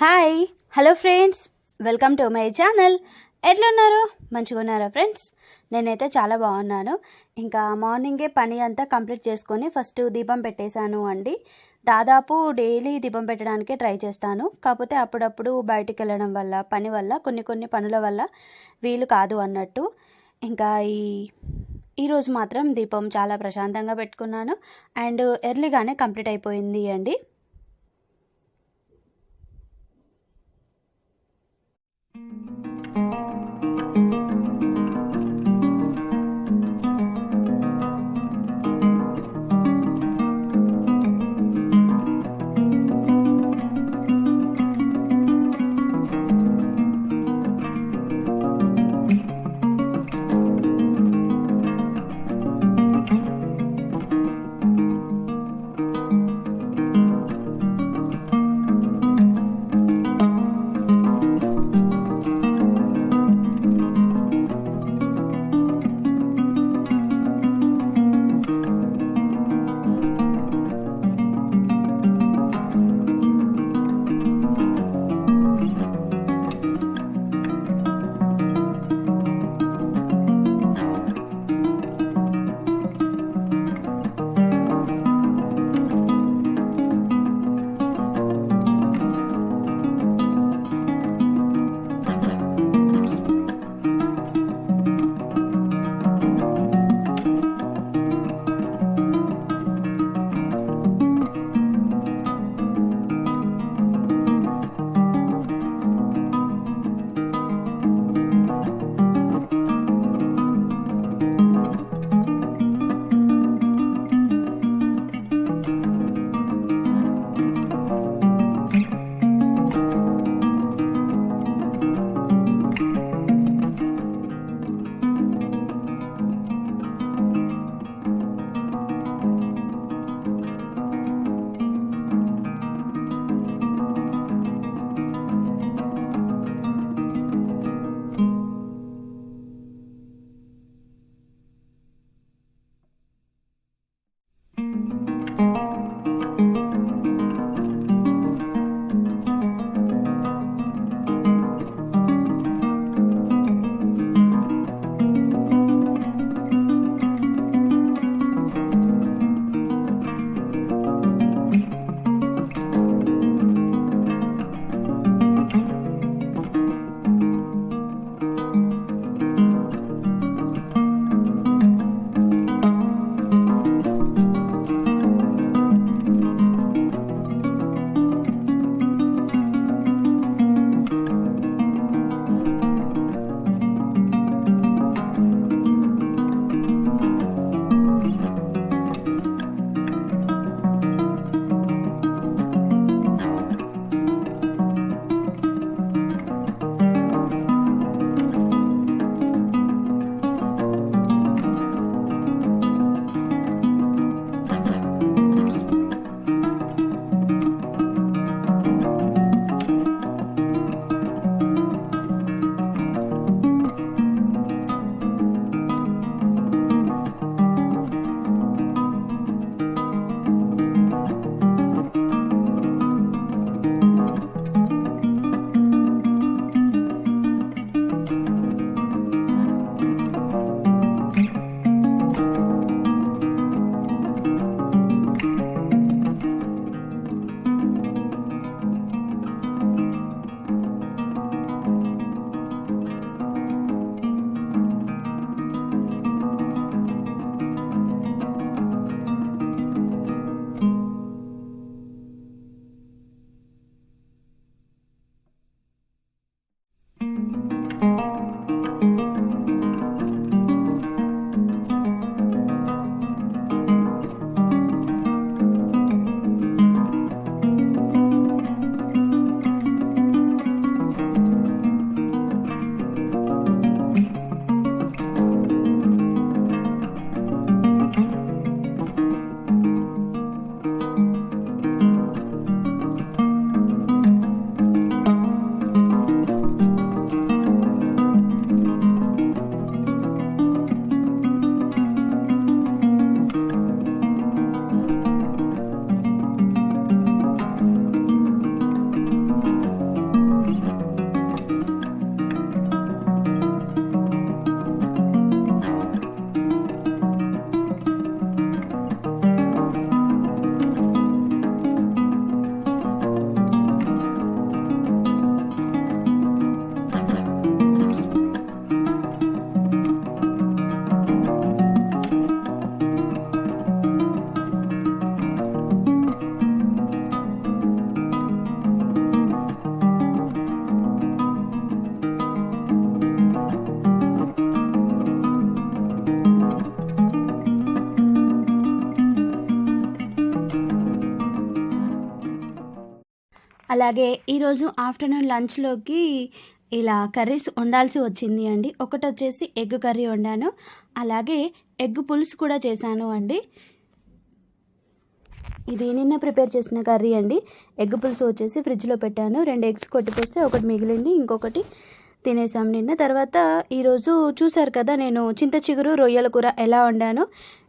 Hi hello friends welcome to my channel ఎట్లున్నారు? మంచిగా ఉన్నారా ఫ్రెండ్స్ నేనైతే చాలా బాగున్నాను. ఇంకా మార్నింగే పని అంతా కంప్లీట్ చేసుకొని ఫస్ట్ దీపం పెట్టేశాను అండి. దాదాపు డైలీ దీపం పెట్టడానికే ట్రై చేస్తాను. కాకపోతే అప్పుడప్పుడు బయటికి వెళ్ళడం వల్ల పని వల్ల కొన్ని కొన్ని పనుల వల్ల వీలు కాదు అన్నట్టు. ఇంకా ఈ ఈరోజు మాత్రం దీపం చాలా ప్రశాంతంగా పెట్టుకున్నాను. అండ్ ఎర్లీగానే కంప్లీట్ అయిపోయింది అండి. అలాగే ఈరోజు ఆఫ్టర్నూన్ లంచ్లోకి ఇలా కర్రీస్ వండాల్సి వచ్చింది అండి. ఒకటి వచ్చేసి ఎగ్ కర్రీ వండాను. అలాగే ఎగ్ పులుసు కూడా చేశాను అండి. ఇది నిన్న ప్రిపేర్ చేసిన కర్రీ అండి. ఎగ్ పులుసు వచ్చేసి ఫ్రిడ్జ్లో పెట్టాను. రెండు ఎగ్స్ కొట్టిపోస్తే ఒకటి మిగిలింది ఇంకొకటి తినేసాం నిన్న. తర్వాత ఈరోజు చూసారు కదా నేను చింత చిగురు రొయ్యల కూర ఎలా వండాను.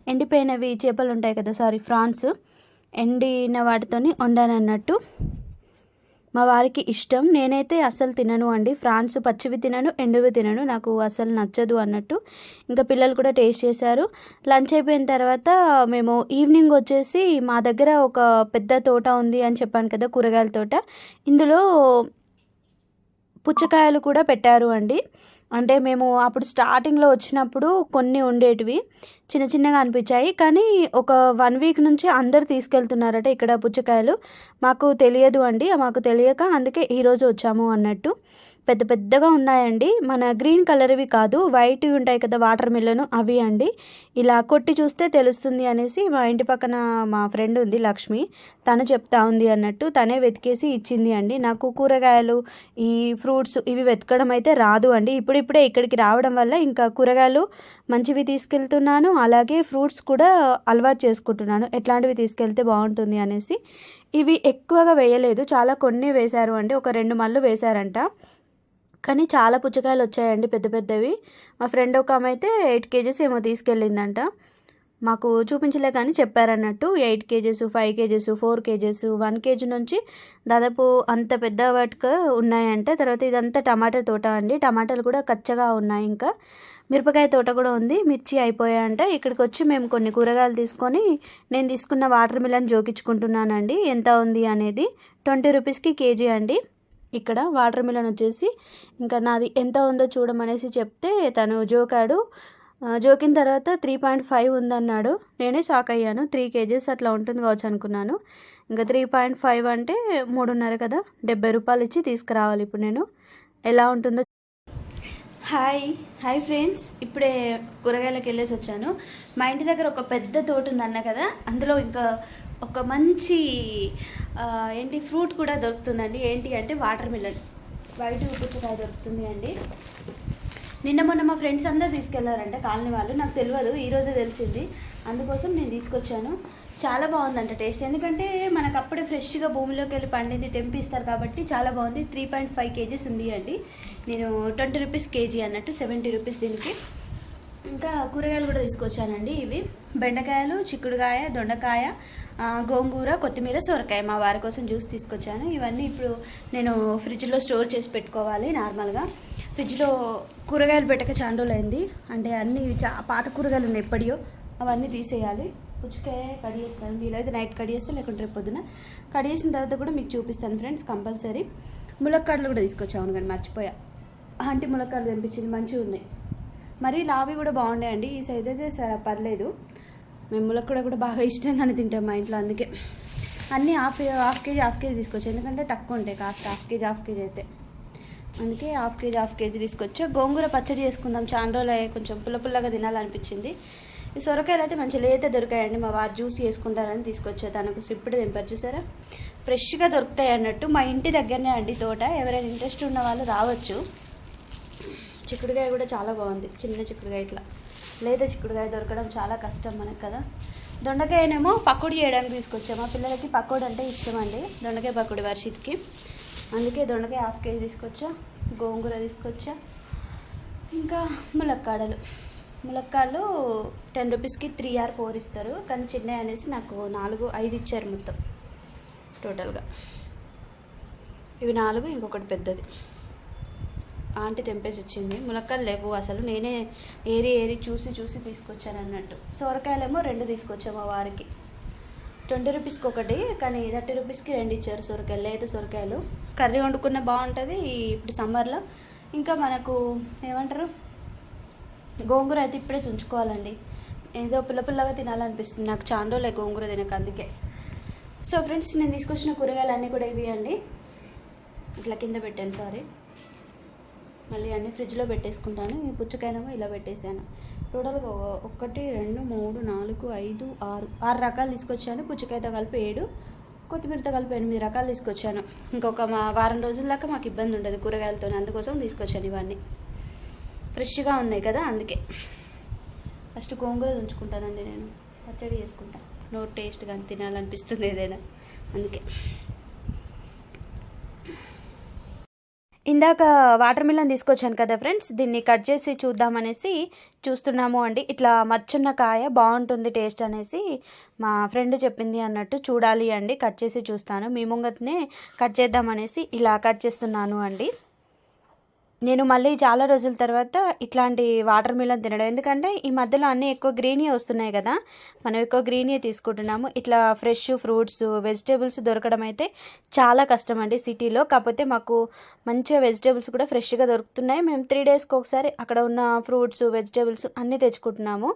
ఎండిపోయినవి చేపలు ఉంటాయి కదా సారీ ఫ్రాన్స్. ఎండిన వాటితోని వండాను అన్నట్టు మా వారికి ఇష్టం. నేనైతే అసలు తినను అండి. ఫ్రాన్స్ పచ్చివి తినను ఎండువి తినను. నాకు అసలు నచ్చదు అన్నట్టు ఇంకా పిల్లలు కూడా టేస్ట్ చేశారు. లంచ్ అయిపోయిన తర్వాత మేము ఈవినింగ్ వచ్చేసి మా దగ్గర ఒక పెద్ద తోట ఉంది అని చెప్పాను కదా కూరగాయల తోట. ఇందులో పుచ్చకాయలు కూడా పెట్టారు అండి. అంటే మేము అప్పుడు స్టార్టింగ్లో వచ్చినప్పుడు కొన్ని ఉండేటివి చిన్న చిన్నగా అనిపించాయి. కానీ ఒక వన్ వీక్ నుంచి అందరు తీసుకెళ్తున్నారట ఇక్కడ పుచ్చకాయలు. మాకు తెలియదు అండి మాకు తెలియక అందుకే ఈరోజు వచ్చాము అన్నట్టు. పెద్ద పెద్దగా ఉన్నాయండి. మన గ్రీన్ కలర్వి కాదు వైట్వి ఉంటాయి కదా వాటర్ మిల్లన్ అవి అండి. ఇలా కొట్టి చూస్తే తెలుస్తుంది అనేసి మా ఇంటి పక్కన మా ఫ్రెండ్ ఉంది లక్ష్మి. తను చెప్తా ఉంది అన్నట్టు తనే వెతికేసి ఇచ్చింది అండి. నాకు కూరగాయలు ఈ ఫ్రూట్స్ ఇవి వెతకడం అయితే రాదు అండి. ఇప్పుడిప్పుడే ఇక్కడికి రావడం వల్ల ఇంకా కూరగాయలు మంచివి తీసుకెళ్తున్నాను. అలాగే ఫ్రూట్స్ కూడా అలవాటు చేసుకుంటున్నాను. ఎట్లాంటివి తీసుకెళ్తే బాగుంటుంది అనేసి. ఇవి ఎక్కువగా వేయలేదు. చాలా కొన్ని వేశారు అండి. ఒక రెండు మళ్ళు వేశారంట. కానీ చాలా పుచ్చకాయలు వచ్చాయండి పెద్ద పెద్దవి. మా ఫ్రెండ్ ఒక ఆమె అయితే ఎయిట్ కేజీస్ ఏమో తీసుకెళ్ళిందంట. మాకు చూపించలే కానీ చెప్పారన్నట్టు eight kgs five kgs four kgs one kg నుంచి దాదాపు అంత పెద్ద వాటికి ఉన్నాయంట. తర్వాత ఇదంతా టమాటా తోట అండి. టమాటాలు కూడా కచ్చగా ఉన్నాయి ఇంకా. మిరపకాయ తోట కూడా ఉంది. మిర్చి అయిపోయాయంట. ఇక్కడికి వచ్చి మేము కొన్ని కూరగాయలు తీసుకొని నేను తీసుకున్న వాటర్ మిలన్ జోకించుకుంటున్నానండి ఎంత ఉంది అనేది ట్వంటీ రూపీస్కి కేజీ అండి. ఇక్కడ వాటర్ మిలన్ వచ్చేసి ఇంకా నాది ఎంత ఉందో చూడమనేసి చెప్తే తను జోకాడు. జోకిన తర్వాత త్రీ పాయింట్ ఫైవ్ ఉందన్నాడు. నేనే షాక్ అయ్యాను. త్రీ కేజీస్ అట్లా ఉంటుంది కావచ్చు అనుకున్నాను. ఇంకా త్రీ పాయింట్ ఫైవ్ అంటే మూడున్నర కదా. డెబ్బై రూపాయలు ఇచ్చి తీసుకురావాలి ఇప్పుడు నేను. ఎలా ఉంటుందో హాయ్ హాయ్ ఫ్రెండ్స్ ఇప్పుడే కూరగాయలకు వెళ్ళేసి వచ్చాను. మా ఇంటి దగ్గర ఒక పెద్ద తోట ఉంది అన్న కదా. అందులో ఇంకా ఒక మంచి ఏంటి ఫ్రూట్ కూడా దొరుకుతుందండి. ఏంటి అంటే వాటర్ మిలన్. వైట్ పుచ్చకాయ దొరుకుతుంది అండి. నిన్న మొన్న మా ఫ్రెండ్స్ అందరు తీసుకెళ్ళారంట కాలనీ వాళ్ళు. నాకు తెలియదు ఈరోజే తెలిసింది. అందుకోసం నేను తీసుకొచ్చాను. చాలా బాగుందంట టేస్ట్. ఎందుకంటే మనకు అప్పుడే ఫ్రెష్గా భూమిలోకి వెళ్ళి పండింది తెంపిస్తారు కాబట్టి చాలా బాగుంది. త్రీ పాయింట్ ఫైవ్ కేజీస్ ఉంది అండి. నేను ట్వంటీ రూపీస్ కేజీ అన్నట్టు సెవెంటీ రూపీస్ దీనికి. ఇంకా కూరగాయలు కూడా తీసుకొచ్చానండి ఇవి. బెండకాయలు చిక్కుడుకాయ దొండకాయ గోంగూర కొత్తిమీర సొరకాయ మా వారి కోసం జ్యూస్ తీసుకొచ్చాను. ఇవన్నీ ఇప్పుడు నేను ఫ్రిడ్జ్లో స్టోర్ చేసి పెట్టుకోవాలి నార్మల్గా. ఫ్రిడ్జ్లో కూరగాయలు పెట్టక చాలా అంటే అన్ని చా పాత కూరగాయలు ఉన్నాయి ఎప్పటియో అవన్నీ తీసేయాలి. పుచ్చకాయ కడి చేస్తాను. వీలైతే నైట్ కడి చేస్తే లేకుంటే రేపు పొద్దున. కడి చేసిన తర్వాత కూడా మీకు చూపిస్తాను ఫ్రెండ్స్ కంపల్సరీ. ములక్కాడలు కూడా తీసుకొచ్చాను కానీ మర్చిపోయా. అంటే ములక్కాడలు తినిపించింది మంచిగా ఉన్నాయి మరి లావి కూడా బాగున్నాయండి. ఈ సైజ్ అయితే సరే పర్లేదు. మేము ములక్కడ కూడా బాగా ఇష్టంగానే తింటాం మా ఇంట్లో అందుకే. అన్నీ half half kg half kg తీసుకొచ్చు. ఎందుకంటే తక్కువ ఉంటాయి కాస్త. హాఫ్ కేజీ హాఫ్ కేజీ అయితే. అందుకే హాఫ్ కేజీ హాఫ్ కేజీ తీసుకొచ్చా. గోంగూర పచ్చడి చేసుకుందాం. చాలా రోజులు కొంచెం పుల్ల పుల్లగా తినాలనిపించింది. ఈ సొరకాయలు అయితే మంచి లేత దొరికాయండి. మా వారు జ్యూస్ చేసుకుంటారని తీసుకొచ్చా తనకు సిప్పుడు తెంపారు. చూసారా? ఫ్రెష్గా దొరుకుతాయి అన్నట్టు మా ఇంటి దగ్గరనే అండి తోట. ఎవరైనా ఇంట్రెస్ట్ ఉన్న వాళ్ళు రావచ్చు. చిక్కుడుకాయ కూడా చాలా బాగుంది. చిన్న చిక్కుడుకాయ ఇట్లా. లేదా చిక్కుడుకాయ దొరకడం చాలా కష్టం మనకు కదా. దొండకాయనేమో పకోడీ చేయడానికి తీసుకొచ్చాము పిల్లలకి పకోడీ అంటే ఇష్టం అండి దొండకాయ పకోడీ వర్షిత్కి. అందుకే దొండకాయ హాఫ్ కేజీ తీసుకొచ్చా గోంగూర తీసుకొచ్చా ఇంకా ములక్కాడలు. ములక్కాడలు టెన్ రూపీస్కి త్రీ ఆర్ ఫోర్ ఇస్తారు. కానీ చిన్నవి అనేసి నాకు నాలుగు ఐదు ఇచ్చారు మొత్తం టోటల్గా. ఇవి నాలుగు ఇంకొకటి పెద్దది. ఆంటీ తెంపేసి ఇచ్చింది. ములక్కాయలు లేవు అసలు. నేనే ఏరి ఏరి చూసి చూసి తీసుకొచ్చాను అన్నట్టు. సొరకాయలేమో రెండు తీసుకొచ్చాము మా వారికి. ట్వంటీ రూపీస్కి ఒకటి కానీ థర్టీ రూపీస్కి రెండు ఇచ్చారు సొరకాయలు లేత సొరకాయలు. కర్రీ వండుకున్న బాగుంటుంది ఇప్పుడు సమ్మర్లో. ఇంకా మనకు ఏమంటారు? గోంగూర అయితే ఇప్పుడే చుంచుకోవాలండి ఏదో పుల్ల పుల్లగా తినాలనిపిస్తుంది. నాకు చాలా రోజులే గోంగూర తినక అందుకే. సో ఫ్రెండ్స్ నేను తీసుకొచ్చిన కూరగాయలు అన్నీ కూడా ఇవి అండి. ఇట్లా కింద పెట్టాను సారీ. మళ్ళీ అన్ని ఫ్రిడ్జ్లో పెట్టేసుకుంటాను. ఈ పుచ్చకాయనేమో ఇలా పెట్టేశాను. టోటల్గా ఒకటి రెండు మూడు నాలుగు ఐదు ఆరు ఆరు రకాలు తీసుకొచ్చాను. పుచ్చకాయతో కలిపి ఏడు కొత్తిమీరతో కలిపి ఎనిమిది రకాలు తీసుకొచ్చాను. ఇంకొక మా వారం రోజుల దాకా మాకు ఇబ్బంది ఉండదు కూరగాయలతో అందుకోసం తీసుకొచ్చాను ఇవన్నీ. ఫ్రెష్గా ఉన్నాయి కదా అందుకే. ఫస్ట్ గోంగూర ఉంచుకుంటానండి నేను. పచ్చడి చేసుకుంటా. నోట్ టేస్ట్గా తినాలనిపిస్తుంది ఏదైనా. అందుకే. ఇందాక వాటర్ మిలన్ తీసుకొచ్చాను కదా ఫ్రెండ్స్ దీన్ని కట్ చేసి చూద్దామనేసి చూస్తున్నాము అండి. ఇట్లా మచ్చున్న కాయ బాగుంటుంది టేస్ట్ అనేసి మా ఫ్రెండ్ చెప్పింది అన్నట్టు చూడాలి అండి. కట్ చేసి చూస్తాను. మీ ముంగతనే కట్ చేద్దామనేసి ఇలా కట్ చేస్తున్నాను అండి. నేను మళ్ళీ చాలా రోజుల తర్వాత ఇట్లాంటి వాటర్ మిలన్ తినడం. ఎందుకంటే ఈ మధ్యలో అన్నీ ఎక్కువ గ్రీనీ వస్తున్నాయి కదా. మనం ఎక్కువ గ్రీనీ తీసుకుంటున్నాము. ఇట్లా ఫ్రెష్ ఫ్రూట్స్ వెజిటేబుల్స్ దొరకడం అయితే చాలా కష్టం అండి సిటీలో. కాకపోతే మాకు మంచిగా వెజిటేబుల్స్ కూడా ఫ్రెష్గా దొరుకుతున్నాయి. మేము త్రీ డేస్కి ఒకసారి అక్కడ ఉన్న ఫ్రూట్స్ వెజిటేబుల్స్ అన్నీ తెచ్చుకుంటున్నాము.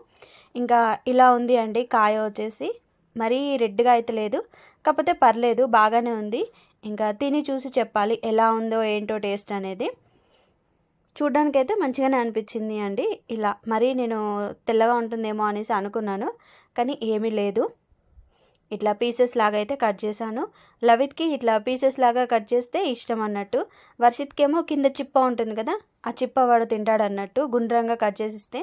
ఇంకా ఇలా ఉంది అండి కాయ వచ్చేసి. మరీ రెడ్గా అయితే లేదు. కాకపోతే పర్లేదు బాగానే ఉంది. ఇంకా తిని చూసి చెప్పాలి ఎలా ఉందో ఏంటో టేస్ట్ అనేది. చూడ్డానికి అయితే మంచిగానే అనిపించింది అండి. ఇలా మరీ నేను తెల్లగా ఉంటుందేమో అనేసి అనుకున్నాను కానీ ఏమీ లేదు. ఇట్లా పీసెస్ లాగా అయితే కట్ చేశాను. లవిత్కి ఇట్లా పీసెస్ లాగా కట్ చేస్తే ఇష్టం అన్నట్టు. వర్షిత్కేమో కింద చిప్ప ఉంటుంది కదా ఆ చిప్ప వాడు తింటాడన్నట్టు గుండ్రంగా కట్ చేసిస్తే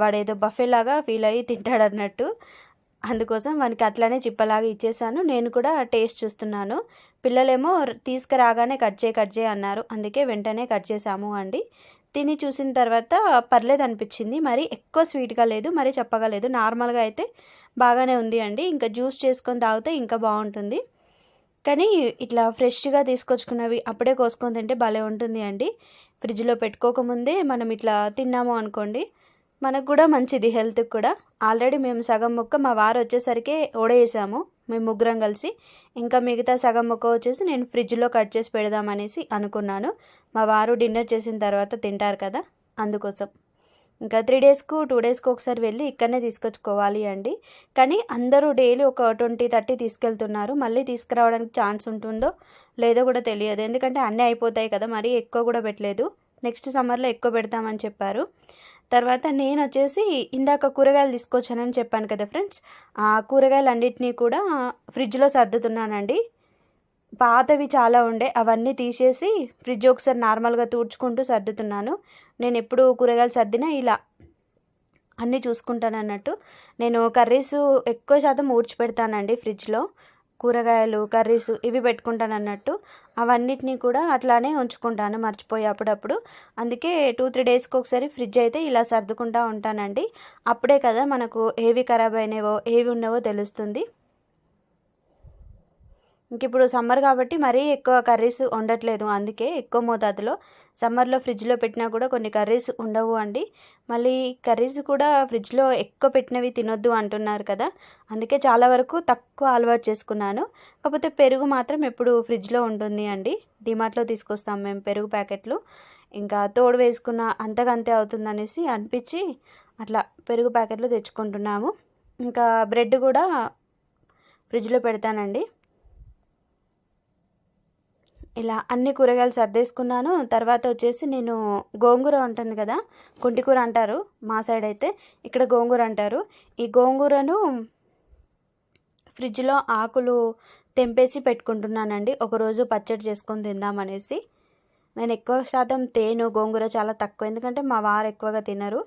వాడు ఏదో బఫే లాగా ఫీల్ అయ్యి తింటాడన్నట్టు. అందుకోసం వానికి అట్లానే చిప్పలాగా ఇచ్చేసాను. నేను కూడా టేస్ట్ చూస్తున్నాను. పిల్లలేమో తీసుకురాగానే కట్ చేయి కట్ చేయి అన్నారు. అందుకే వెంటనే కట్ చేసాము అండి. తిని చూసిన తర్వాత పర్లేదు అనిపించింది. మరి ఎక్కువ స్వీట్గా లేదు మరి చెప్పగా లేదు. నార్మల్గా అయితే బాగానే ఉంది అండి. ఇంకా జ్యూస్ చేసుకొని తాగితే ఇంకా బాగుంటుంది. కానీ ఇట్లా ఫ్రెష్గా తీసుకొచ్చుకున్నవి అప్పుడే కోసుకొని తింటే భలే ఉంటుంది అండి. ఫ్రిడ్జ్లో పెట్టుకోకముందే మనం ఇట్లా తిన్నాము అనుకోండి. మనకు కూడా మంచిది హెల్త్కి కూడా. ఆల్రెడీ మేము సగం ముక్క మా వారు వచ్చేసరికి ఓడేసాము మేము ముగ్గురం కలిసి. ఇంకా మిగతా సగం ముక్క వచ్చేసి నేను ఫ్రిడ్జ్లో కట్ చేసి పెడదామనేసి అనుకున్నాను. మా వారు డిన్నర్ చేసిన తర్వాత తింటారు కదా అందుకోసం. ఇంకా త్రీ డేస్కు టూ డేస్కు ఒకసారి వెళ్ళి ఇక్కడనే తీసుకొచ్చుకోవాలి అండి. కానీ అందరూ డైలీ ఒక ట్వంటీ థర్టీ తీసుకెళ్తున్నారు. మళ్ళీ తీసుకురావడానికి ఛాన్స్ ఉంటుందో లేదో కూడా తెలియదు. ఎందుకంటే అన్నీ అయిపోతాయి కదా మరీ ఎక్కువ కూడా పెట్టలేదు. నెక్స్ట్ సమ్మర్లో ఎక్కువ పెడతామని చెప్పారు. తర్వాత నేను వచ్చేసి ఇందాక కూరగాయలు తీసుకొచ్చానని చెప్పాను కదా ఫ్రెండ్స్ ఆ కూరగాయలు అన్నిటినీ కూడా ఫ్రిడ్జ్లో సర్దుతున్నానండి. పాతవి చాలా ఉండే అవన్నీ తీసేసి ఫ్రిడ్జ్ ఒకసారి నార్మల్గా తూడ్చుకుంటూ సర్దుతున్నాను. నేను ఎప్పుడు కూరగాయలు సర్దినా ఇలా అన్నీ చూసుకుంటాను అన్నట్టు నేను కర్రీస్ ఎక్కువ శాతం ఊడ్చి పెడతానండి ఫ్రిడ్జ్లో. కూరగాయలు కర్రీస్ ఇవి పెట్టుకుంటాను అన్నట్టు. అవన్నిటినీ కూడా అట్లానే ఉంచుకుంటాను మర్చిపోయి అప్పుడప్పుడు. అందుకే టూ త్రీ డేస్కి ఒకసారి ఫ్రిడ్జ్ అయితే ఇలా సర్దుకుంటా ఉంటానండి. అప్పుడే కదా మనకు ఏవి ఖరాబ్ అయినవో ఏవి ఉన్నవో తెలుస్తుంది. ఇంక ఇప్పుడు సమ్మర్ కాబట్టి మరీ ఎక్కువ కర్రీస్ ఉండట్లేదు అందుకే ఎక్కువ మోతాదులో సమ్మర్లో ఫ్రిడ్జ్లో పెట్టినా కూడా కొన్ని కర్రీస్ ఉండవు అండి. మళ్ళీ కర్రీస్ కూడా ఫ్రిడ్జ్లో ఎక్కువ పెట్టినవి తినొద్దు అంటున్నారు కదా. అందుకే చాలా వరకు తక్కువ అలవాటు చేసుకున్నాను. కాకపోతే పెరుగు మాత్రం ఎప్పుడు ఫ్రిడ్జ్లో ఉంటుంది అండి. డిమార్ట్లో తీసుకొస్తాం మేము పెరుగు ప్యాకెట్లు. ఇంకా తోడు వేసుకున్న అంతకంతే అవుతుందనేసి అనిపించి అట్లా పెరుగు ప్యాకెట్లు తెచ్చుకుంటున్నాము. ఇంకా బ్రెడ్ కూడా ఫ్రిడ్జ్లో పెడతానండి. ఇలా అన్ని కూరగాయలు సర్దేసుకున్నాను. తర్వాత వచ్చేసి నేను గోంగూర ఉంటుంది కదా కుంటికూర అంటారు మా సైడ్ అయితే ఇక్కడ గోంగూర అంటారు. ఈ గోంగూరను ఫ్రిడ్జ్లో ఆకులు తెంపేసి పెట్టుకుంటున్నానండి. ఒకరోజు పచ్చడి చేసుకొని తిందామనేసి నేను ఎక్కువ శాతం తేను గోంగూర చాలా తక్కువ ఎందుకంటే మా వారు ఎక్కువగా తినరు.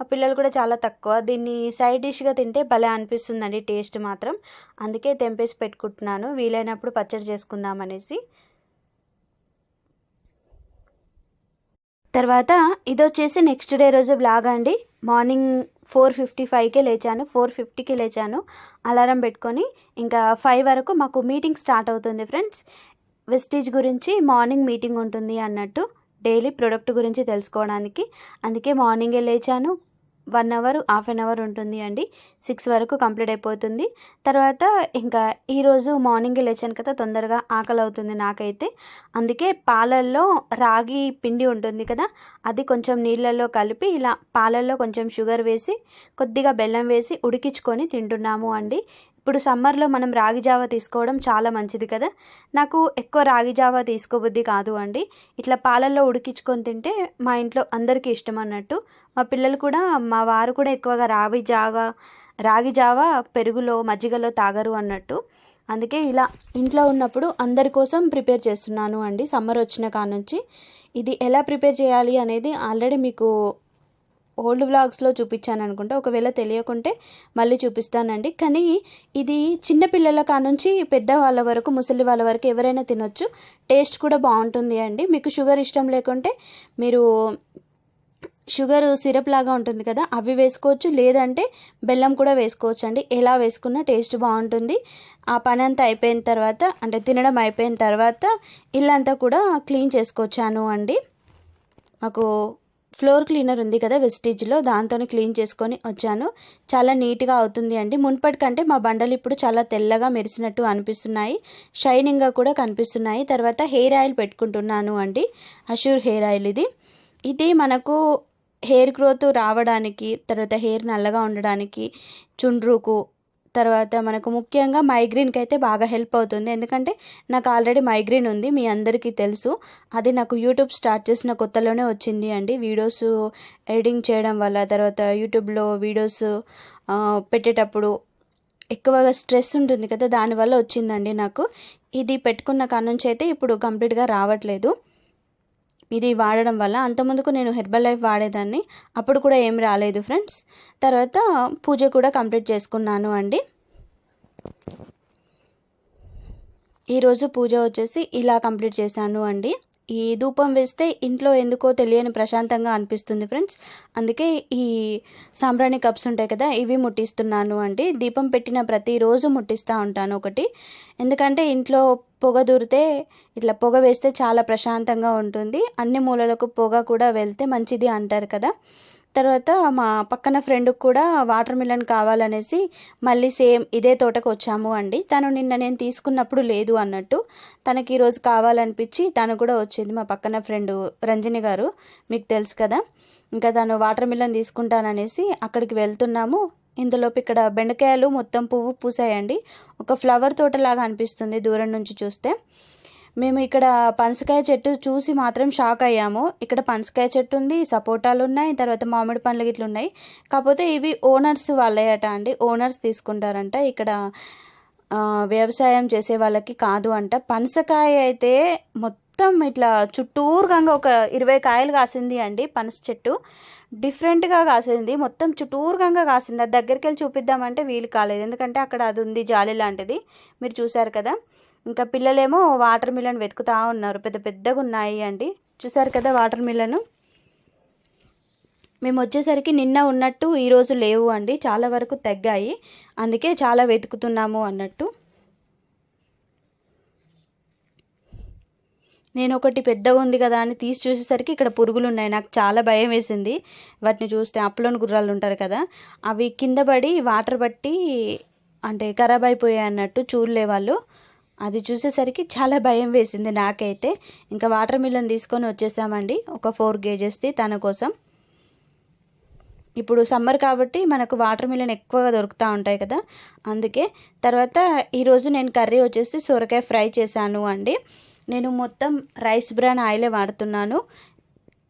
ఆ పిల్లలు కూడా చాలా తక్కువ. దీన్ని సైడ్ డిష్గా తింటే భలే అనిపిస్తుందండి టేస్ట్ మాత్రం. అందుకే తెంపేసి పెట్టుకుంటున్నాను. వీలైనప్పుడు పచ్చడి చేసుకుందామనేసి తర్వాత ఇది వచ్చేసి నెక్స్ట్ డే రోజు బ్లాగ్ అండి. మార్నింగ్ ఫోర్ ఫిఫ్టీ ఫైవ్కే లేచాను. ఫోర్ ఫిఫ్టీకి లేచాను. అలారం పెట్టుకొని ఇంకా ఫైవ్ వరకు మాకు మీటింగ్ స్టార్ట్ అవుతుంది ఫ్రెండ్స్ వెస్టీజ్ గురించి మార్నింగ్ మీటింగ్ ఉంటుంది అన్నట్టు. డైలీ ప్రొడక్ట్ గురించి తెలుసుకోవడానికి. అందుకే మార్నింగే లేచాను. One hour half an hour ఉంటుంది అండి. సిక్స్ వరకు కంప్లీట్ అయిపోతుంది. తర్వాత ఇంకా ఈరోజు మార్నింగ్ లేచాను కదా తొందరగా ఆకలి అవుతుంది నాకైతే. అందుకే పాలల్లో రాగి పిండి ఉంటుంది కదా అది కొంచెం నీళ్ళల్లో కలిపి ఇలా పాలల్లో కొంచెం షుగర్ వేసి కొద్దిగా బెల్లం వేసి ఉడికించుకొని తింటున్నాము అండి. ఇప్పుడు సమ్మర్లో మనం రాగి జావ తీసుకోవడం చాలా మంచిది కదా. నాకు ఎక్కువ రాగి జావ తీసుకోబుద్ధి కాదు అండి. ఇట్లా పాలల్లో ఉడికించుకొని తింటే మా ఇంట్లో అందరికీ ఇష్టం అన్నట్టు. మా పిల్లలు కూడా మా వారు కూడా ఎక్కువగా రాగి జావ రాగి జావ పెరుగులో మజ్జిగలో తాగరు అన్నట్టు. అందుకే ఇలా ఇంట్లో ఉన్నప్పుడు అందరి కోసం ప్రిపేర్ చేస్తున్నాను అండి సమ్మర్ వచ్చిన కానుంచి. ఇది ఎలా ప్రిపేర్ చేయాలి అనేది ఆల్రెడీ మీకు ఓల్డ్ వ్లాగ్స్లో చూపించాను అనుకుంటా ఒకవేళ తెలియకుంటే మళ్ళీ చూపిస్తానండి. కానీ ఇది చిన్నపిల్లల కానుంచి పెద్ద వాళ్ళ వరకు ముసలి వాళ్ళ వరకు ఎవరైనా తినొచ్చు. టేస్ట్ కూడా బాగుంటుంది అండి. మీకు షుగర్ ఇష్టం లేకుంటే మీరు షుగర్ సిరప్ లాగా ఉంటుంది కదా అవి వేసుకోవచ్చు. లేదంటే బెల్లం కూడా వేసుకోవచ్చు అండి ఎలా వేసుకున్నా టేస్ట్ బాగుంటుంది. ఆ పని అంతా అయిపోయిన తర్వాత అంటే తినడం అయిపోయిన తర్వాత ఇల్లంతా కూడా క్లీన్ చేసుకొచ్చాను అండి. మాకు ఫ్లోర్ క్లీనర్ ఉంది కదా వెస్టేజ్లో దాంతో క్లీన్ చేసుకొని వచ్చాను. చాలా నీట్గా అవుతుంది అండి. మున్పటి కంటే మా బండలు ఇప్పుడు చాలా తెల్లగా మెరిసినట్టు అనిపిస్తున్నాయి. షైనింగ్గా కూడా కనిపిస్తున్నాయి. తర్వాత హెయిర్ ఆయిల్ పెట్టుకుంటున్నాను అండి. అషూర్ హెయిర్ ఆయిల్ ఇది. ఇది మనకు హెయిర్ గ్రోత్ రావడానికి తర్వాత హెయిర్ నల్లగా ఉండడానికి చుండ్రుకు తర్వాత మనకు ముఖ్యంగా మైగ్రేన్కి అయితే బాగా హెల్ప్ అవుతుంది. ఎందుకంటే నాకు ఆల్రెడీ మైగ్రేన్ ఉంది మీ అందరికీ తెలుసు. అది నాకు యూట్యూబ్ స్టార్ట్ చేసిన కొత్తలోనే వచ్చింది అండి. వీడియోస్ ఎడిటింగ్ చేయడం వల్ల తర్వాత యూట్యూబ్లో వీడియోస్ పెట్టేటప్పుడు ఎక్కువగా స్ట్రెస్ ఉంటుంది కదా దానివల్ల వచ్చిందండి నాకు. ఇది పెట్టుకున్న కానుంచి అయితే ఇప్పుడు కంప్లీట్గా రావట్లేదు. ఇది వాడడం వల్ల అంతకుముందుకు నేను హెర్బల్ లైఫ్ వాడేదాన్ని. అప్పుడు కూడా ఏం రాలేదు ఫ్రెండ్స్. తర్వాత పూజ కూడా కంప్లీట్ చేసుకున్నాను అండి. ఈరోజు పూజ వచ్చేసి ఇలా కంప్లీట్ చేశాను అండి. ఈ ధూపం వేస్తే ఇంట్లో ఎందుకో తెలియని ప్రశాంతంగా అనిపిస్తుంది ఫ్రెండ్స్. అందుకే ఈ సాంబ్రాణి కప్స్ ఉంటాయి కదా ఇవి ముట్టిస్తున్నాను అండి. దీపం పెట్టిన ప్రతిరోజు ముట్టిస్తూ ఉంటాను ఒకటి. ఎందుకంటే ఇంట్లో పొగ దూరితే ఇట్లా పొగ వేస్తే చాలా ప్రశాంతంగా ఉంటుంది. అన్ని మూలలకు పొగ కూడా వెళ్తే మంచిది అంటారు కదా. తర్వాత మా పక్కన ఫ్రెండ్కి కూడా వాటర్ మిలన్ కావాలనేసి మళ్ళీ సేమ్ ఇదే తోటకు వచ్చాము అండి. తను నిన్న నేను తీసుకున్నప్పుడు లేదు అన్నట్టు. తనకి ఈరోజు కావాలనిపించి తను కూడా వచ్చింది మా పక్కన ఫ్రెండ్ రంజని గారు. మీకు తెలుసు కదా. ఇంకా తను వాటర్ మిలన్ తీసుకుంటాననేసి అక్కడికి వెళ్తున్నాము. ఇందులోపు ఇక్కడ బెండకాయలు మొత్తం పువ్వు పూసాయండి. ఒక ఫ్లవర్ తోటలాగా అనిపిస్తుంది దూరం నుంచి చూస్తే. మేము ఇక్కడ పనసకాయ చెట్టు చూసి మాత్రం షాక్ అయ్యాము. ఇక్కడ పనసకాయ చెట్టు ఉంది సపోటాలు ఉన్నాయి తర్వాత మామిడి పండ్లు గిట్లు ఉన్నాయి. కాకపోతే ఇవి ఓనర్స్ వాళ్ళయట అండి. ఓనర్స్ తీసుకుంటారంట. ఇక్కడ వ్యవసాయం చేసే వాళ్ళకి కాదు అంట. పనసకాయ అయితే మొత్తం ఇట్లా చుట్టూరుగా ఒక ఇరవై కాయలు కాసింది అండి పనస చెట్టు. డిఫరెంట్గా కాసింది. మొత్తం చుట్టూరుగా కాసింది. అది దగ్గరికి వెళ్ళి చూపిద్దామంటే వీలు కాలేదు. ఎందుకంటే అక్కడ అది ఉంది జాలి లాంటిది. మీరు చూసారు కదా. ఇంకా పిల్లలేమో వాటర్ మిలన్ వెతుకుతూ ఉన్నారు. పెద్ద పెద్దగా ఉన్నాయి అండి. చూసారు కదా వాటర్ మిలను? మేము వచ్చేసరికి నిన్న ఉన్నట్టు ఈరోజు లేవు అండి. చాలా వరకు తగ్గాయి. అందుకే చాలా వెతుకుతున్నాము అన్నట్టు. నేను ఒకటి పెద్దగా ఉంది కదా అని తీసి చూసేసరికి ఇక్కడ పురుగులు ఉన్నాయి. నాకు చాలా భయం వేసింది. వాటిని చూస్తే అప్పులోని గుర్రాలు ఉంటారు కదా. అవి కింద పడి వాటర్ బట్టి అంటే ఖరాబ్ అయిపోయాయి అన్నట్టు చూడలే వాళ్ళు అది చూసేసరికి చాలా భయం వేసింది నాకైతే. ఇంకా వాటర్ మిలన్ తీసుకొని వచ్చేసామండి. ఒక ఫోర్ కేజెస్ది తన కోసం. ఇప్పుడు సమ్మర్ కాబట్టి మనకు వాటర్ మిలన్ ఎక్కువగా దొరుకుతూ ఉంటాయి కదా. అందుకే తర్వాత ఈరోజు నేను కర్రీ వచ్చేసి సొరకాయ ఫ్రై చేశాను అండి. నేను మొత్తం రైస్ బ్రాన్ ఆయిలే వాడుతున్నాను.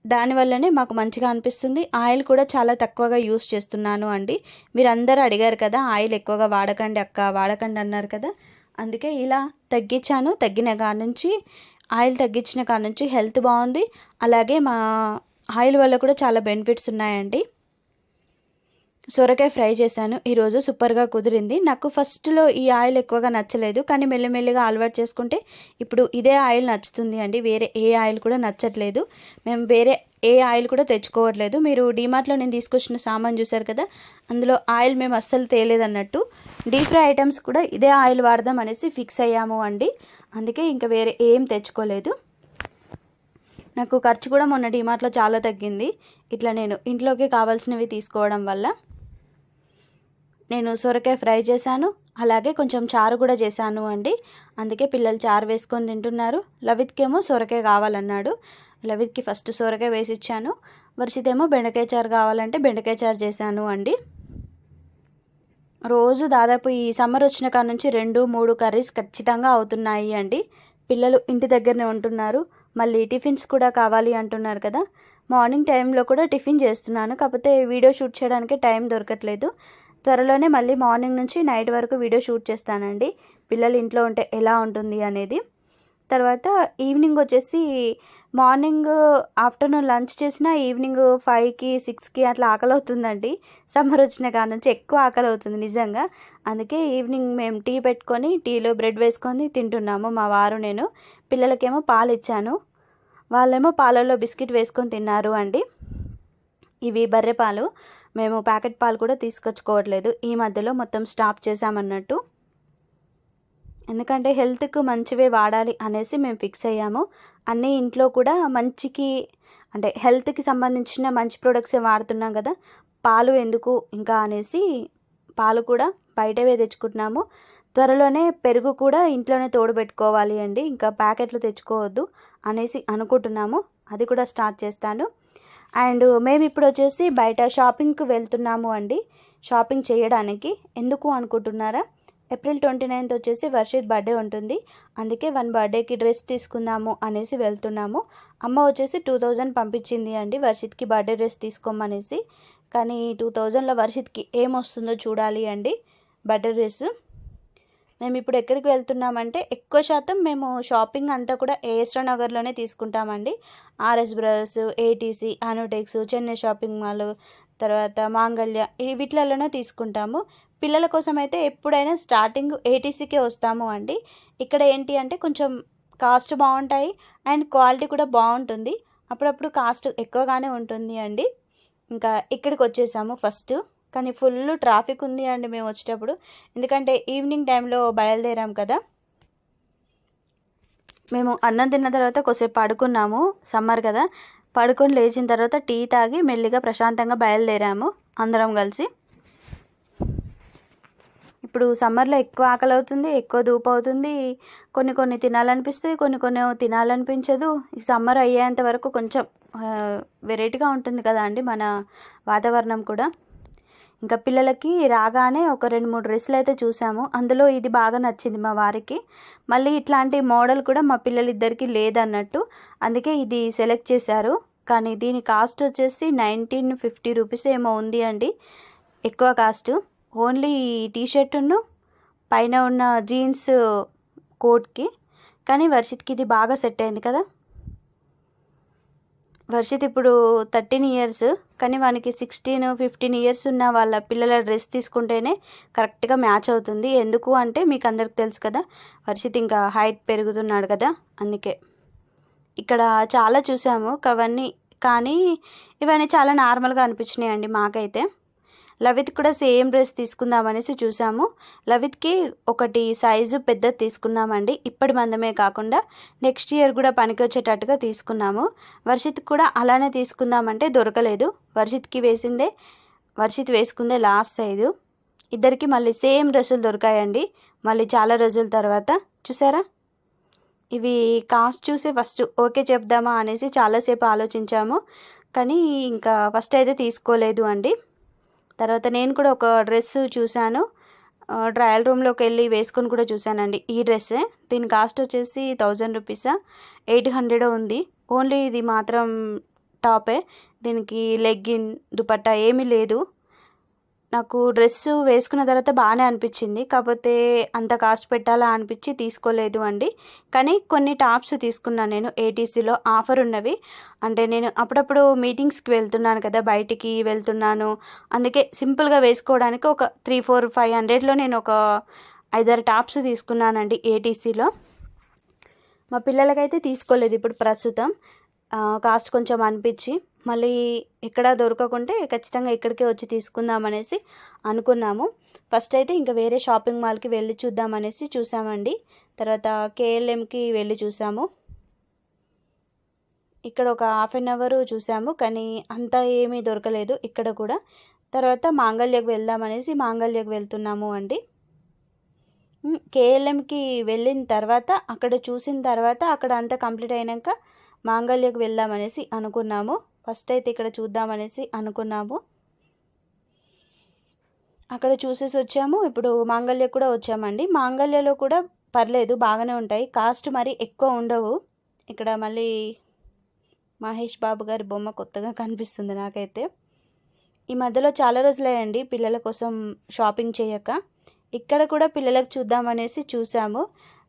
దానివల్లనే మాకు మంచిగా అనిపిస్తుంది. ఆయిల్ కూడా చాలా తక్కువగా యూస్ చేస్తున్నాను అండి. మీరు అందరూ అడిగారు కదా ఆయిల్ ఎక్కువగా వాడకండి అక్క వాడకండి అన్నారు కదా. అందుకే ఇలా తగ్గించాను. తగ్గిన కాడ నుంచి ఆయిల్ తగ్గించిన కాడ నుంచి హెల్త్ బాగుంది. అలాగే మా ఆయిల్ వల్ల కూడా చాలా బెనిఫిట్స్ ఉన్నాయండి. సొరకాయ ఫ్రై చేశాను. ఈరోజు సూపర్గా కుదిరింది. నాకు ఫస్ట్లో ఈ ఆయిల్ ఎక్కువగా నచ్చలేదు. కానీ మెల్లిమెల్లిగా అలవాటు చేసుకుంటే ఇప్పుడు ఇదే ఆయిల్ నచ్చుతుంది అండి. వేరే ఏ ఆయిల్ కూడా నచ్చట్లేదు. మేము వేరే ఏ ఆయిల్ కూడా తెచ్చుకోవట్లేదు. మీరు డీమార్ట్లో నేను తీసుకొచ్చిన సామాన్ చూసారు కదా అందులో ఆయిల్ మేము అస్సలు తేలేదు అన్నట్టు డీప్ ఫ్రై ఐటమ్స్ కూడా ఇదే ఆయిల్ వాడదాం అనేసి ఫిక్స్ అయ్యాము అండి. అందుకే ఇంకా వేరే ఏం తెచ్చుకోలేదు. నాకు ఖర్చు కూడా మొన్న డిమార్ట్లో చాలా తగ్గింది. ఇట్లా నేను ఇంట్లోకి కావాల్సినవి తీసుకోవడం వల్ల నేను సొరకాయ ఫ్రై చేశాను. అలాగే కొంచెం చారు కూడా చేశాను అండి. అందుకే పిల్లలు చారు వేసుకొని తింటున్నారు. లవిత్కేమో సొరకాయ కావాలన్నాడు. లవిత్కి ఫస్ట్ సొరకాయ వేసి ఇచ్చాను. వర్షితేమో బెండకాయ చారు కావాలంటే బెండకాయ చారు చేశాను అండి. రోజు దాదాపు ఈ సమ్మర్ వచ్చిన కాడ నుంచి రెండు మూడు కర్రీస్ ఖచ్చితంగా అవుతున్నాయి అండి. పిల్లలు ఇంటి దగ్గరనే ఉంటున్నారు. మళ్ళీ టిఫిన్స్ కూడా కావాలి అంటున్నారు కదా. మార్నింగ్ టైంలో కూడా టిఫిన్ చేస్తున్నాను. కాకపోతే వీడియో షూట్ చేయడానికి టైం దొరకట్లేదు. త్వరలోనే మళ్ళీ మార్నింగ్ నుంచి నైట్ వరకు వీడియో షూట్ చేస్తానండి. పిల్లలు ఇంట్లో ఉంటే ఎలా ఉంటుంది అనేది. తర్వాత ఈవినింగ్ వచ్చేసి మార్నింగ్ ఆఫ్టర్నూన్ లంచ్ చేసిన ఈవినింగ్ ఫైవ్కి సిక్స్కి అట్లా ఆకలి అవుతుందండి సమ్మర్ వచ్చిన కాడ నుంచి ఎక్కువ ఆకలి అవుతుంది నిజంగా. అందుకే ఈవినింగ్ మేము టీ పెట్టుకొని టీలో బ్రెడ్ వేసుకొని తింటున్నాము మా వారు నేను. పిల్లలకేమో పాలు ఇచ్చాను వాళ్ళేమో పాలల్లో బిస్కెట్ వేసుకొని తిన్నారు అండి. ఇవి బర్రె పాలు. మేము ప్యాకెట్ పాలు కూడా తీసుకొచ్చుకోవట్లేదు. ఈ మధ్యలో మొత్తం స్టాప్ చేసామన్నట్టు ఎందుకంటే హెల్త్కు మంచివే వాడాలి అనేసి మేము ఫిక్స్ అయ్యాము. అన్నీ ఇంట్లో కూడా మంచికి అంటే హెల్త్కి సంబంధించిన మంచి ప్రొడక్ట్సే వాడుతున్నాం కదా. పాలు ఎందుకు ఇంకా అనేసి పాలు కూడా బయటవే తెచ్చుకుంటున్నాము. త్వరలోనే పెరుగు కూడా ఇంట్లోనే తోడు పెట్టుకోవాలి అండి. ఇంకా ప్యాకెట్లు తెచ్చుకోవద్దు అనేసి అనుకుంటున్నాము. అది కూడా స్టార్ట్ చేస్తాను. అండ్ మేము ఇప్పుడు వచ్చేసి బయట షాపింగ్కి వెళ్తున్నాము అండి. షాపింగ్ చేయడానికి. ఎందుకు అనుకుంటున్నారా? ఏప్రిల్ ట్వంటీ నైన్త్ వచ్చేసి వర్షిత్ బర్త్డే ఉంటుంది. అందుకే వన్ బర్త్డేకి డ్రెస్ తీసుకుందాము అనేసి వెళ్తున్నాము. అమ్మ వచ్చేసి టూ థౌజండ్ పంపించింది అండి వర్షిత్కి బర్త్డే డ్రెస్ తీసుకోమనేసి. కానీ టూ థౌజండ్లో వర్షిత్కి ఏమొస్తుందో చూడాలి అండి బర్త్డే డ్రెస్. మేము ఇప్పుడు ఎక్కడికి వెళ్తున్నామంటే ఎక్కువ శాతం మేము షాపింగ్ అంతా కూడా ఏఎస్రా నగర్లోనే తీసుకుంటామండి. ఆర్ఎస్ బ్రదర్స్ ఏటీసీ అనోటెక్స్ చెన్నై షాపింగ్ మాల్ తర్వాత మాంగళ్య వీటిలలోనే తీసుకుంటాము. పిల్లల కోసం అయితే ఎప్పుడైనా స్టార్టింగ్ ఏటీసీకే వస్తాము అండి. ఇక్కడ ఏంటి అంటే కొంచెం కాస్ట్ బాగుంటాయి అండ్ క్వాలిటీ కూడా బాగుంటుంది. అప్పుడప్పుడు కాస్ట్ ఎక్కువగానే ఉంటుంది అండి. ఇంకా ఇక్కడికి వచ్చేసాము ఫస్ట్ కానీ ఫుల్ ట్రాఫిక్ ఉంది అండి మేము వచ్చేటప్పుడు. ఎందుకంటే ఈవినింగ్ టైంలో బయలుదేరాం కదా. మేము అన్నం తిన్న తర్వాత కొద్దిసేపు పడుకున్నాము సమ్మర్ కదా. పడుకొని లేచిన తర్వాత టీ తాగి మెల్లిగా ప్రశాంతంగా బయలుదేరాము అందరం కలిసి. ఇప్పుడు సమ్మర్లో ఎక్కువ ఆకలి అవుతుంది ఎక్కువ ధూపు అవుతుంది. కొన్ని కొన్ని తినాలనిపిస్తుంది కొన్ని కొన్ని తినాలనిపించదు. ఈ సమ్మర్ అయ్యేంత వరకు కొంచెం వెరైటీగా ఉంటుంది కదా అండి మన వాతావరణం కూడా. ఇంకా పిల్లలకి రాగానే ఒక రెండు మూడు డ్రెస్సులు అయితే చూసాము. అందులో ఇది బాగా నచ్చింది మా వారికి. మళ్ళీ ఇట్లాంటి మోడల్ కూడా మా పిల్లలిద్దరికీ లేదన్నట్టు అందుకే ఇది సెలెక్ట్ చేశారు. కానీ దీని కాస్ట్ వచ్చేసి నైన్టీన్ ఫిఫ్టీ రూపీస్ ఏమో ఉంది అండి. ఎక్కువ కాస్ట్. ఓన్లీ టీ షర్టును పైన ఉన్న జీన్స్ కోట్కి. కానీ వర్షిత్కి ఇది బాగా సెట్ అయింది కదా. వర్షిత్ ఇప్పుడు థర్టీన్ ఇయర్స్. కానీ వానికి సిక్స్టీన్ ఫిఫ్టీన్ ఇయర్స్ ఉన్న వాళ్ళ పిల్లల డ్రెస్ తీసుకుంటేనే కరెక్ట్గా మ్యాచ్ అవుతుంది. ఎందుకు అంటే మీకు అందరికి తెలుసు కదా వర్షిత్ ఇంకా హైట్ పెరుగుతున్నాడు కదా అందుకే. ఇక్కడ చాలా చూసాము అవన్నీ కానీ ఇవన్నీ చాలా నార్మల్గా అనిపించినాయండి మాకైతే. లవిత్ కూడా సేమ్ డ్రెస్ తీసుకుందామనేసి చూసాము. లవిత్కి ఒకటి సైజు పెద్ద తీసుకున్నామండి. ఇప్పటి మందమే కాకుండా నెక్స్ట్ ఇయర్ కూడా పనికి వచ్చేటట్టుగా తీసుకున్నాము. వర్షిత్ కూడా అలానే తీసుకుందామంటే దొరకలేదు. వర్షిత్కి వేసిందే వర్షిత్ వేసుకుందే లాస్ట్ సైజు. ఇద్దరికి మళ్ళీ సేమ్ డ్రెస్సులు దొరికాయండి. మళ్ళీ చాలా రోజుల తర్వాత. చూసారా? ఇవి కాస్ట్ చూసి ఫస్ట్ ఓకే చెప్దామా అనేసి చాలాసేపు ఆలోచించాము. కానీ ఇంకా ఫస్ట్ అయితే తీసుకోలేదు అండి. తర్వాత నేను కూడా ఒక డ్రెస్ చూశాను. ట్రయల్ రూమ్లోకి వెళ్ళి వేసుకొని కూడా చూశానండి ఈ డ్రెస్సే. దీని కాస్ట్ వచ్చేసి థౌజండ్ రూపీసా ఎయిట్ హండ్రెడ్ ఉంది. ఓన్లీ ఇది మాత్రం టాపే. దీనికి లెగ్గిన్ దుపట్టా ఏమీ లేదు. నాకు డ్రెస్ వేసుకున్న తర్వాత బాగానే అనిపించింది. కాకపోతే అంత కాస్ట్ పెట్టాలా అనిపించి తీసుకోలేదు అండి. కానీ కొన్ని టాప్స్ తీసుకున్నాను నేను ఏటీసీలో ఆఫర్ ఉన్నవి. అంటే నేను అప్పుడప్పుడు మీటింగ్స్కి వెళ్తున్నాను కదా బయటికి వెళ్తున్నాను. అందుకే సింపుల్గా వేసుకోవడానికి ఒక త్రీ ఫోర్ ఫైవ్ హండ్రెడ్లో నేను ఒక ఐదారు టాప్స్ తీసుకున్నానండి ఏటీసీలో మా పిల్లలకైతే తీసుకోలేదు ఇప్పుడు ప్రస్తుతం. కాస్ట్ కొంచెం అనిపించి. మళ్ళీ ఎక్కడ దొరకకుంటే ఖచ్చితంగా ఇక్కడికే వచ్చి తీసుకుందాం అనేసి అనుకున్నాము. ఫస్ట్ అయితే ఇంకా వేరే షాపింగ్ మాల్కి వెళ్ళి చూద్దాం అనేసి చూసామండి. తర్వాత కేఎల్ఎంకి వెళ్ళి చూసాము. ఇక్కడ ఒక హాఫ్ అన్ అవర్ చూసాము కానీ అంతా ఏమీ దొరకలేదు ఇక్కడ కూడా. తర్వాత మాంగళ్యకు వెళ్దామనేసి మాంగళ్యకు వెళ్తున్నాము అండి. కేఎల్ఎంకి వెళ్ళిన తర్వాత అక్కడ చూసిన తర్వాత అక్కడ అంతా కంప్లీట్ అయినాక మాంగళ్యకు వెళ్దామనేసి అనుకున్నాము. ఫస్ట్ అయితే ఇక్కడ చూద్దామనేసి అనుకున్నాము. అక్కడ చూసేసి వచ్చాము. ఇప్పుడు మాంగళ్య కూడా వచ్చామండి. మాంగళ్యలో కూడా పర్లేదు బాగానే ఉంటాయి. కాస్ట్ మరి ఎక్కువ ఉండవు. ఇక్కడ మళ్ళీ మహేష్ బాబు గారి బొమ్మ కొత్తగా కనిపిస్తుంది నాకైతే. ఈ మధ్యలో చాలా రోజులయ్యండి పిల్లల కోసం షాపింగ్ చేయక. ఇక్కడ కూడా పిల్లలకు చూద్దామనేసి చూసాము.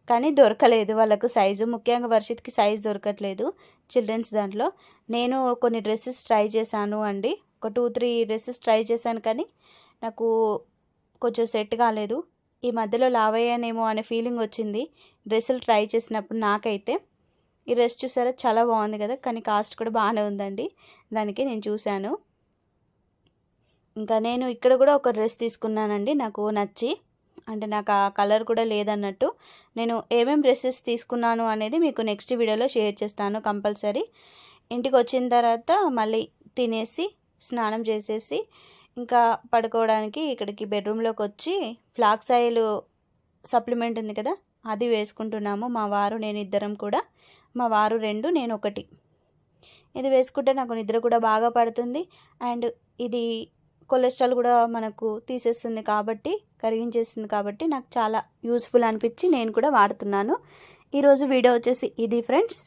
కానీ దొరకలేదు. వాళ్ళకు సైజు ముఖ్యంగా వర్షిత్కి సైజు దొరకట్లేదు చిల్డ్రన్స్ దాంట్లో. నేను కొన్ని డ్రెస్సెస్ ట్రై చేశాను అండి. ఒక టూ త్రీ డ్రెస్సెస్ ట్రై చేశాను కానీ నాకు కొంచెం సెట్ కాలేదు. ఈ మధ్యలో లావ్ అయ్యానేమో అనే ఫీలింగ్ వచ్చింది. డ్రెస్సులు ట్రై చేసినప్పుడు నాకైతే. ఈ డ్రెస్ చూసారా? చాలా బాగుంది కదా? కానీ కాస్ట్ కూడా బాగానే ఉందండి. దానికి నేను చూశాను. ఇంకా నేను ఇక్కడ కూడా ఒక డ్రెస్ తీసుకున్నానండి. నాకు నచ్చి అంటే నాకు ఆ కలర్ కూడా లేదన్నట్టు నేను ఏమేం డ్రెస్సెస్ తీసుకున్నాను అనేది మీకు నెక్స్ట్ వీడియోలో షేర్ చేస్తాను కంపల్సరీ. ఇంటికి వచ్చిన తర్వాత మళ్ళీ తినేసి స్నానం చేసేసి ఇంకా పడుకోవడానికి ఇక్కడికి బెడ్రూమ్లోకి వచ్చి ఫ్లాక్స్ ఆయిల్ సప్లిమెంట్ ఉంది కదా అది వేసుకుంటున్నాము. మా వారు నేను ఇద్దరం కూడా. మా వారు రెండు నేను ఒకటి. ఇది వేసుకుంటే నాకు నిద్ర కూడా బాగా పడుతుంది. అండ్ ఇది కొలెస్ట్రాల్ కూడా మనకు తీసేస్తుంది కాబట్టి కరిగించేస్తుంది కాబట్టి నాకు చాలా యూస్ఫుల్ అనిపించి నేను కూడా వాడుతున్నాను. ఈరోజు వీడియో వచ్చేసి ఇది ఫ్రెండ్స్.